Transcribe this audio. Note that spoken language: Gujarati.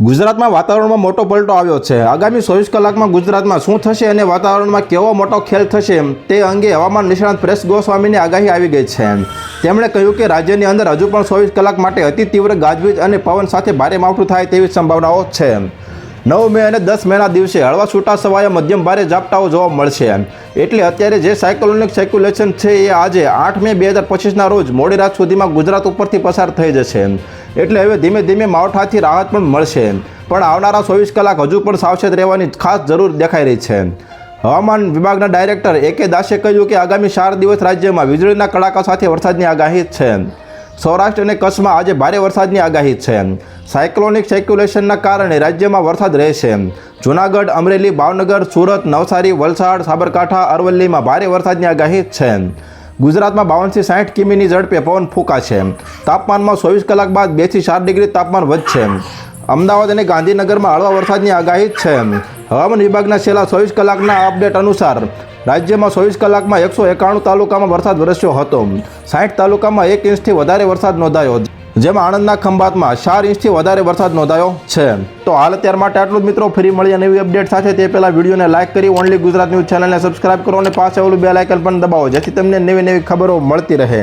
ગુજરાતમાં વાતાવરણમાં મોટો પલટો આવ્યો છે. આગામી ચોવીસ કલાકમાં ગુજરાતમાં શું થશે અને વાતાવરણમાં કેવો મોટો ખેલ થશે તે અંગે હવામાન નિષ્ણાંત પ્રેસ ગોસ્વામીની આગાહી આવી ગઈ છે. તેમણે કહ્યું કે રાજ્યની અંદર હજુ પણ ચોવીસ કલાક માટે અતિ તીવ્ર ગાજવીજ અને પવન સાથે ભારે માવઠું થાય તેવી સંભાવનાઓ છે. નવ મે અને દસ મેના દિવસે હળવા છૂટા સવાયા મધ્યમ ભારે ઝાપટાઓ જોવા મળશે એટલે અત્યારે જે સાયક્લોનિક સર્ક્યુલેશન છે એ આજે આઠ મે બે હજાર પચીસના રોજ મોડી રાત સુધીમાં ગુજરાત ઉપરથી પસાર થઈ જશે એટલે હવે ધીમે ધીમે માવઠાથી રાહત પણ મળશે પણ આવનારા ચોવીસ કલાક હજુ પણ સાવચેત રહેવાની ખાસ જરૂર દેખાઈ રહી છે હવામાન વિભાગના ડાયરેક્ટર એ કે દાસે કહ્યું કે આગામી ચાર દિવસ રાજ્યમાં વીજળીના કડાકા સાથે વરસાદની આગાહી છે સૌરાષ્ટ્ર અને કચ્છમાં આજે ભારે વરસાદની આગાહી છે. સાયક્લોનિક સર્ક્યુલેશનના કારણે રાજ્યમાં વરસાદ રહેશે. જૂનાગઢ, અમરેલી, ભાવનગર, સુરત, નવસારી, વલસાડ, સાબરકાંઠા, અરવલ્લીમાં ભારે વરસાદની આગાહી છે. ગુજરાતમાં બાવનથી સાઠ કિમીની ઝડપે પવન ફૂંકાશે. તાપમાનમાં ચોવીસ કલાક બાદ બેથી ચાર ડિગ્રી તાપમાન વધશે. અમદાવાદ અને ગાંધીનગરમાં હળવા વરસાદની આગાહી છે. હવામાન વિભાગના છેલ્લા ચોવીસ કલાકના અપડેટ અનુસાર રાજ્યમાં ચોવીસ કલાકમાં એકસો એકાણું તાલુકામાં વરસાદ વરસ્યો હતો. સાઠ તાલુકામાં એક ઇંચથી વધારે વરસાદ નોંધાયો. જેમાં આણંદના ખંભાતમાં ચાર ઇંચથી વધારે વરસાદ નોંધાયો છે. તો હાલ અત્યાર માટે આટલું જ મિત્રો, ફરી મળીએ નવી અપડેટ સાથે. તે પહેલાં વિડીયોને લાઇક કરી ઓનલી ગુજરાત ન્યૂઝ ચેનલને સબસ્ક્રાઇબ કરો અને પાસે ઓલું બે લાઇકન પણ દબાવો, જેથી તમને નવી નવી ખબરો મળતી રહે.